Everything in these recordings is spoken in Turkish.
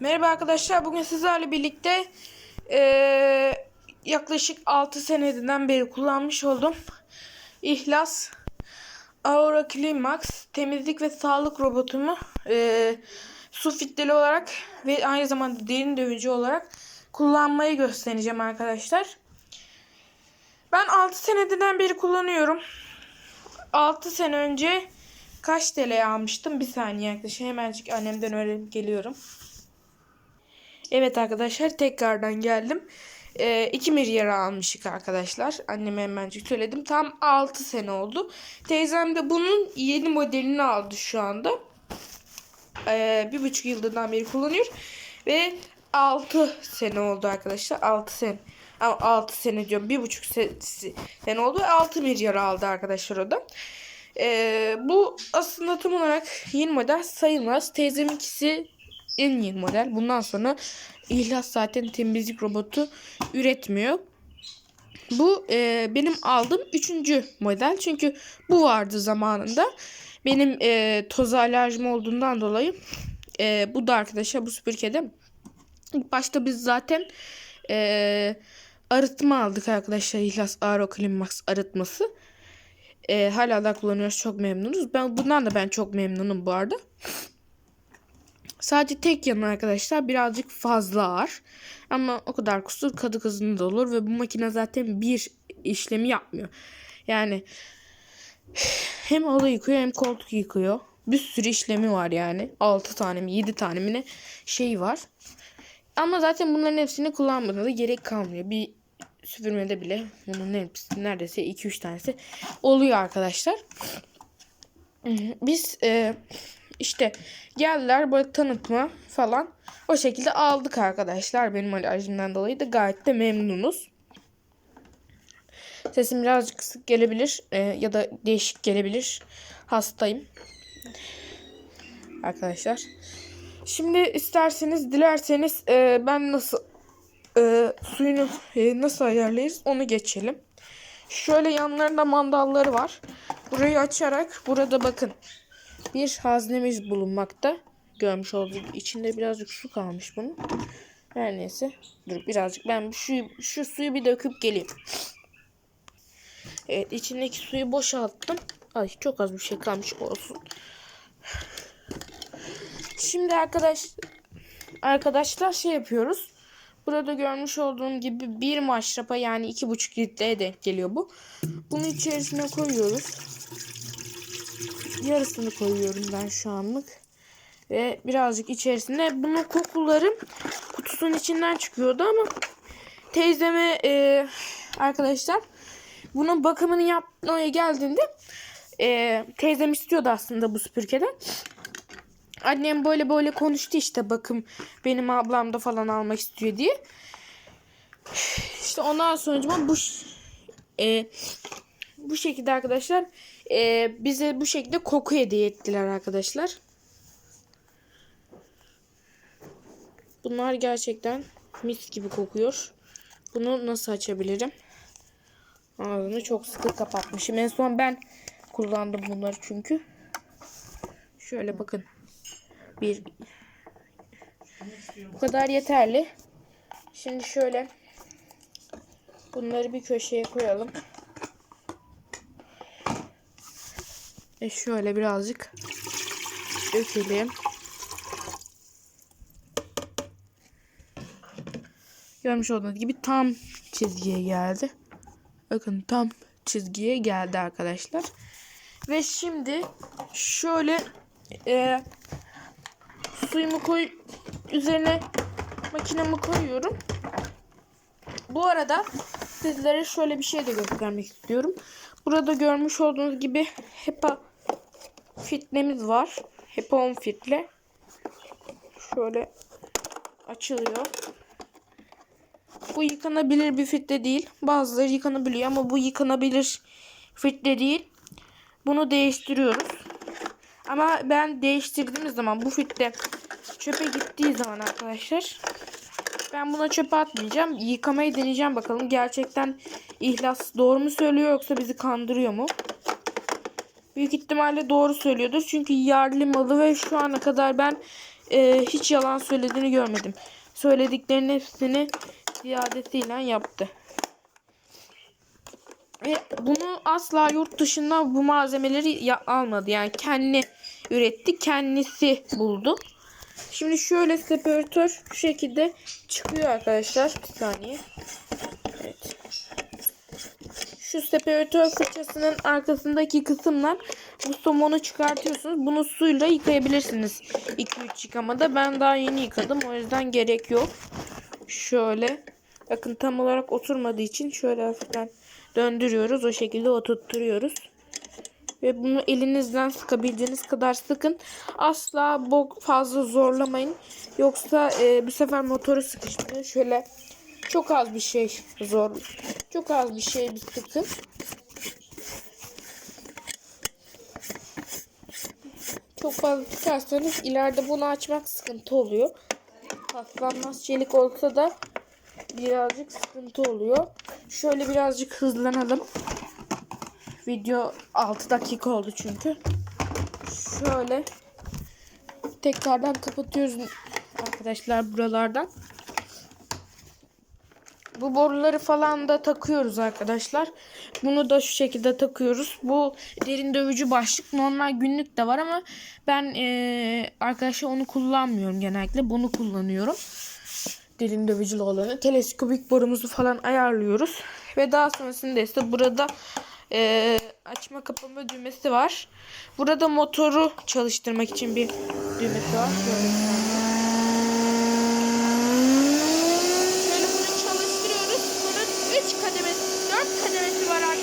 Merhaba arkadaşlar. Bugün sizlerle birlikte eee, yaklaşık 6 seneden beri kullanmış oldum. İhlas Aura Climax temizlik ve sağlık robotumu eee su filtreli olarak ve aynı zamanda derin dövücü olarak kullanmayı göstereceğim arkadaşlar. Ben 6 seneden beri kullanıyorum. 6 sene önce kaç TL almıştım? Bir saniye yaklaşık hemencik annemden öğrenip geliyorum. Evet arkadaşlar tekrardan geldim. Ee, 2 milyar almışık arkadaşlar. Anneme hemencik söyledim. Tam 6 sene oldu. Teyzem de bunun yeni modelini aldı şu anda. Ee, bir buçuk yıldan beri kullanıyor. Ve 6 sene oldu arkadaşlar. 6 sene. Ama 6 sene diyorum. Bir buçuk se- sene oldu. 6 milyar aldı arkadaşlar o da. Ee, bu aslında tam olarak yeni model sayılmaz. Teyzeminkisi en yeni model. Bundan sonra İhlas zaten temizlik robotu üretmiyor. Bu e, benim aldığım üçüncü model. Çünkü bu vardı zamanında. Benim e, toz alerjim olduğundan dolayı e, bu da arkadaşlar bu süpürgede. İlk başta biz zaten e, arıtma aldık arkadaşlar. İhlas Aero Climax arıtması. E, hala da kullanıyoruz. Çok memnunuz. Ben bundan da ben çok memnunum bu arada. Sadece tek yanı arkadaşlar birazcık fazla ağır. Ama o kadar kusur kadı kızında da olur ve bu makine zaten bir işlemi yapmıyor. Yani hem halı yıkıyor hem koltuk yıkıyor. Bir sürü işlemi var yani. 6 tane mi 7 tane mi ne şey var. Ama zaten bunların hepsini kullanmadığında da gerek kalmıyor. Bir süpürmede bile bunun hepsi neredeyse 2-3 tanesi oluyor arkadaşlar. Biz e, işte geldiler böyle tanıtma falan. O şekilde aldık arkadaşlar. Benim alerjimden dolayı da gayet de memnunuz. Sesim birazcık kısık gelebilir e, ya da değişik gelebilir. Hastayım. Arkadaşlar. Şimdi isterseniz dilerseniz e, ben nasıl e, suyunu e, nasıl ayarlayırız onu geçelim. Şöyle yanlarında mandalları var. Burayı açarak burada bakın bir haznemiz bulunmakta. Görmüş olduğunuz içinde birazcık su kalmış bunun. Her neyse. Dur birazcık ben şu, şu suyu bir döküp geleyim. Evet içindeki suyu boşalttım. Ay çok az bir şey kalmış olsun. Şimdi arkadaş arkadaşlar şey yapıyoruz. Burada görmüş olduğum gibi bir maşrapa yani iki buçuk litreye denk geliyor bu. Bunu içerisine koyuyoruz. Yarısını koyuyorum ben şu anlık. Ve birazcık içerisine bunun kokuları kutusunun içinden çıkıyordu ama teyzeme e, arkadaşlar bunun bakımını yapmaya geldiğinde e, teyzem istiyordu aslında bu süpürgeden. Annem böyle böyle konuştu işte bakım benim ablam da falan almak istiyor diye. İşte ondan sonra bu e, bu şekilde arkadaşlar e, bize bu şekilde koku hediye ettiler arkadaşlar. Bunlar gerçekten mis gibi kokuyor. Bunu nasıl açabilirim? Ağzını çok sıkı kapatmışım. En son ben kullandım bunları çünkü. Şöyle bakın. Bir bu kadar yeterli. Şimdi şöyle bunları bir köşeye koyalım. Ve şöyle birazcık dökelim. Görmüş olduğunuz gibi tam çizgiye geldi. Bakın tam çizgiye geldi arkadaşlar. Ve şimdi şöyle e, suyumu koy üzerine makinemi koyuyorum. Bu arada sizlere şöyle bir şey de göstermek istiyorum. Burada görmüş olduğunuz gibi HEPA filtremiz var. HEPA 10 filtre. Şöyle açılıyor. Bu yıkanabilir bir filtre değil. Bazıları yıkanabiliyor ama bu yıkanabilir filtre değil. Bunu değiştiriyoruz. Ama ben değiştirdiğimiz zaman bu filtre çöpe gittiği zaman arkadaşlar ben buna çöpe atmayacağım. Yıkamayı deneyeceğim bakalım. Gerçekten ihlas doğru mu söylüyor yoksa bizi kandırıyor mu? Büyük ihtimalle doğru söylüyordur. Çünkü yerli malı ve şu ana kadar ben e, hiç yalan söylediğini görmedim. Söylediklerinin hepsini ziyadesiyle yaptı. Ve bunu asla yurt dışından bu malzemeleri ya- almadı. Yani kendi üretti, kendisi buldu. Şimdi şöyle separatör şu şekilde çıkıyor arkadaşlar. Bir saniye. Evet. Şu separatör fırçasının arkasındaki kısımlar bu somonu çıkartıyorsunuz. Bunu suyla yıkayabilirsiniz. 2-3 yıkamada. Ben daha yeni yıkadım. O yüzden gerek yok. Şöyle. Bakın tam olarak oturmadığı için şöyle hafiften döndürüyoruz. O şekilde oturtturuyoruz. Ve bunu elinizden sıkabildiğiniz kadar sıkın. Asla bok fazla zorlamayın. Yoksa e, bu sefer motoru sıkıştırır. Şöyle çok az bir şey zor. Çok az bir şey bir sıkın. Çok fazla sıkarsanız ileride bunu açmak sıkıntı oluyor. Paslanmaz çelik olsa da birazcık sıkıntı oluyor. Şöyle birazcık hızlanalım. Video 6 dakika oldu çünkü. Şöyle tekrardan kapatıyoruz arkadaşlar buralardan. Bu boruları falan da takıyoruz arkadaşlar. Bunu da şu şekilde takıyoruz. Bu derin dövücü başlık normal günlük de var ama ben eee arkadaşlar onu kullanmıyorum genellikle. Bunu kullanıyorum. Derin dövücülü olanı. Teleskopik borumuzu falan ayarlıyoruz. Ve daha sonrasında ise burada eee, açma kapama düğmesi var. Burada motoru çalıştırmak için bir düğmesi var. Şöyle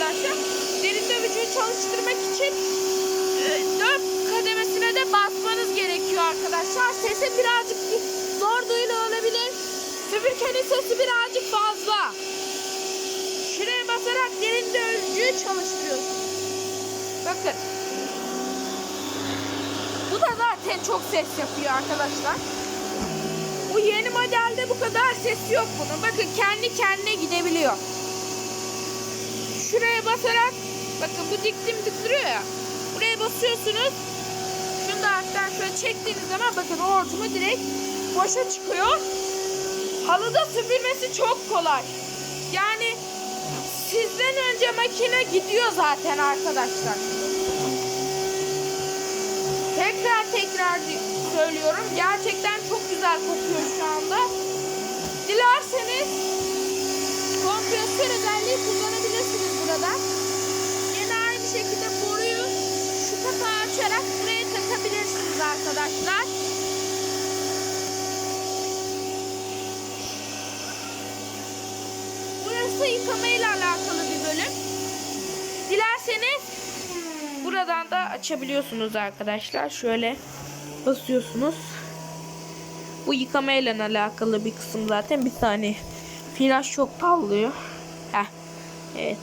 arkadaşlar. Derin dövücüyü çalıştırmak için 4 kademesine de basmanız gerekiyor arkadaşlar. Sesi birazcık zor duyulu olabilir. Süpürgenin sesi birazcık fazla. Şuraya basarak derin dövücüyü çalıştırıyorsunuz. Bakın. Bu da zaten çok ses yapıyor arkadaşlar. Bu yeni modelde bu kadar ses yok bunun. Bakın kendi kendine gidebiliyor. Şuraya basarak bakın bu dik dimdik duruyor ya. Buraya basıyorsunuz. Şunu da hafiften şöyle çektiğiniz zaman bakın o hortumu direkt boşa çıkıyor. Halıda süpürmesi çok kolay. Yani sizden önce makine gidiyor zaten arkadaşlar. Tekrar tekrar söylüyorum. Gerçekten çok güzel kokuyor şu anda. Dilerseniz kompresör özelliği kullanabilirsiniz burada. Yine aynı şekilde boruyu şu kapağı açarak buraya takabilirsiniz arkadaşlar. Burası yıkamayla alakalı bir bölüm. Dilerseniz buradan da açabiliyorsunuz arkadaşlar. Şöyle basıyorsunuz. Bu yıkamayla alakalı bir kısım zaten. Bir tane flash çok parlıyor. Heh. Evet.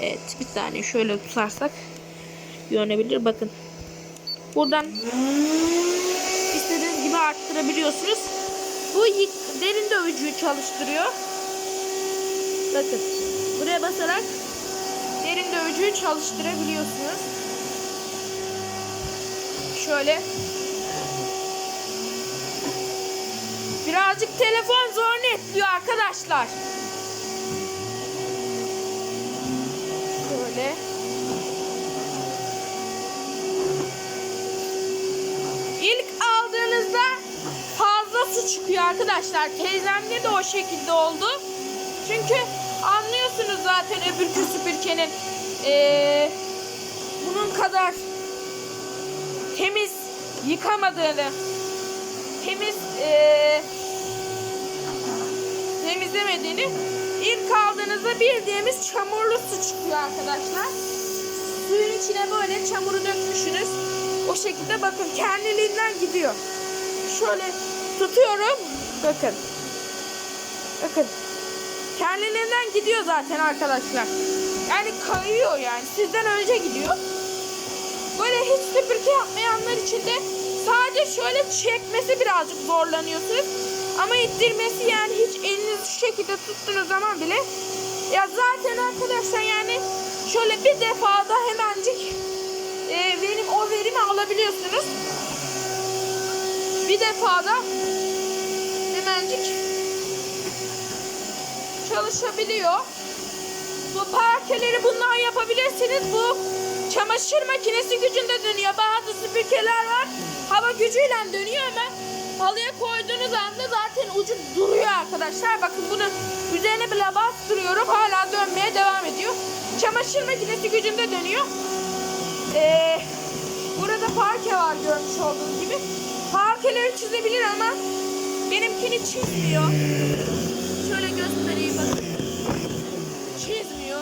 Evet bir tane şöyle tutarsak görünebilir. Bakın. Buradan istediğiniz gibi arttırabiliyorsunuz. Bu derin dövücüyü çalıştırıyor. Bakın. Buraya basarak derin dövücüyü çalıştırabiliyorsunuz. Şöyle. Birazcık telefon zor netliyor arkadaşlar. Şöyle. İlk aldığınızda fazla su çıkıyor arkadaşlar. Teyzemde de o şekilde oldu. Çünkü anlıyorsunuz zaten öbürkü süpürgenin eee, bunun kadar temiz yıkamadığını temiz eee temizlemediğini ilk aldığınızda bildiğimiz çamurlu su çıkıyor arkadaşlar. Suyun içine böyle çamuru dökmüşsünüz. O şekilde bakın kendiliğinden gidiyor. Şöyle tutuyorum. Bakın. Bakın. Kendiliğinden gidiyor zaten arkadaşlar. Yani kayıyor yani. Sizden önce gidiyor. Böyle hiç süpürge yapmayanlar için de sadece şöyle çekmesi birazcık zorlanıyorsunuz. Ama ittirmesi yani hiç elinizi şu şekilde tuttuğunuz zaman bile ya zaten arkadaşlar yani şöyle bir defada hemencik e, verim o verimi alabiliyorsunuz. bir defada hemencik çalışabiliyor. Bu parkeleri bundan yapabilirsiniz. Bu çamaşır makinesi gücünde dönüyor. Bazı süpürgeler var. Hava gücüyle dönüyor ama halıya koyduğunuz zaten ucu duruyor arkadaşlar. Bakın bunu üzerine bile bastırıyorum. Hala dönmeye devam ediyor. Çamaşır makinesi gücünde dönüyor. Ee, burada parke var görmüş olduğunuz gibi. Parkeleri çizebilir ama benimkini çizmiyor. Şöyle göstereyim bakın. Çizmiyor.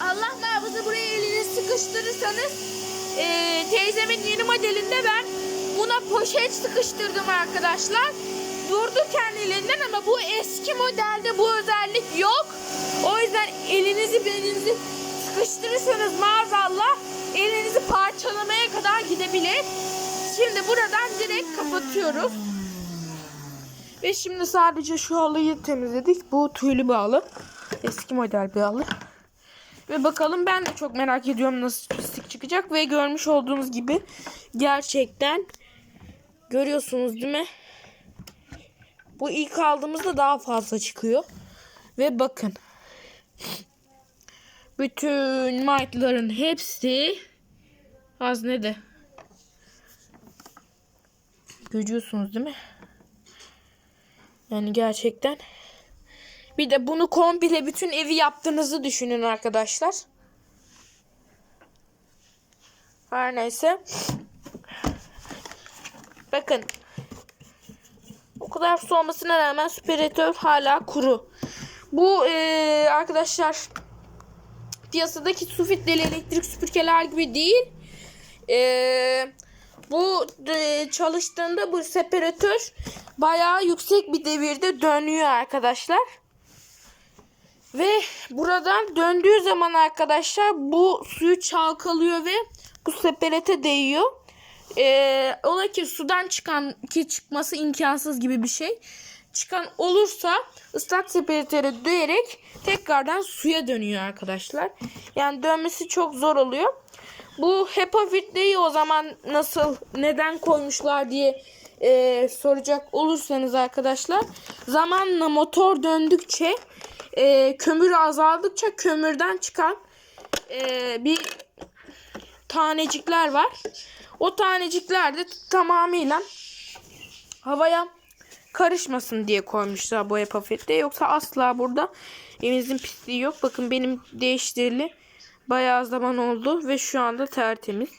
Allah muhafaza buraya elinizi sıkıştırırsanız eee, teyzemin yeni modelinde ben buna poşet sıkıştırdım arkadaşlar. Durdu kendiliğinden ama bu eski modelde bu özellik yok. O yüzden elinizi belinizi sıkıştırırsanız maazallah elinizi parçalamaya kadar gidebilir. Şimdi buradan direkt kapatıyoruz. Ve şimdi sadece şu halıyı temizledik. Bu tüylü bir halı. Eski model bir halı. Ve bakalım ben de çok merak ediyorum nasıl pislik çıkacak. Ve görmüş olduğunuz gibi gerçekten görüyorsunuz değil mi? Bu ilk aldığımızda daha fazla çıkıyor. Ve bakın. Bütün might'ların hepsi haznede. Görüyorsunuz değil mi? Yani gerçekten. Bir de bunu komple bütün evi yaptığınızı düşünün arkadaşlar. Her neyse. Bakın. O kadar su olmasına rağmen süperatör hala kuru. Bu eee, arkadaşlar piyasadaki su filtreli elektrik süpürgeler gibi değil. Eee bu e, çalıştığında bu separatör bayağı yüksek bir devirde dönüyor arkadaşlar. Ve buradan döndüğü zaman arkadaşlar bu suyu çalkalıyor ve bu separate değiyor. Ee, ola ki sudan çıkan ki çıkması imkansız gibi bir şey. Çıkan olursa ıslak separatöre değerek tekrardan suya dönüyor arkadaşlar. Yani dönmesi çok zor oluyor. Bu HEPA filtreyi o zaman nasıl neden koymuşlar diye e, soracak olursanız arkadaşlar zamanla motor döndükçe e, kömür azaldıkça kömürden çıkan e, bir tanecikler var. O tanecikler de tamamıyla havaya karışmasın diye koymuşlar bu HEPA filtreyi. Yoksa asla burada evinizin pisliği yok. Bakın benim değiştirili bayağı zaman oldu ve şu anda tertemiz.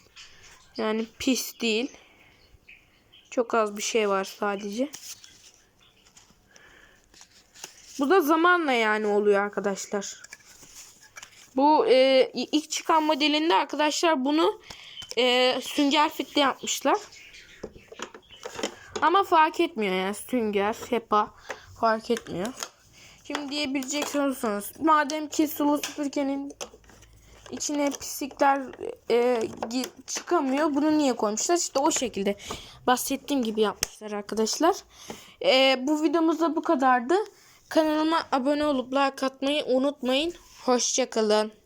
Yani pis değil. Çok az bir şey var sadece. Bu da zamanla yani oluyor arkadaşlar. Bu e, ilk çıkan modelinde arkadaşlar bunu e, sünger fitle yapmışlar. Ama fark etmiyor yani sünger, HEPA fark etmiyor. Şimdi diyebileceksiniz madem ki sulu süpürgenin içine pislikler e, çıkamıyor. Bunu niye koymuşlar? İşte o şekilde bahsettiğim gibi yapmışlar arkadaşlar. E, bu videomuz da bu kadardı. Kanalıma abone olup like atmayı unutmayın. Hoşçakalın.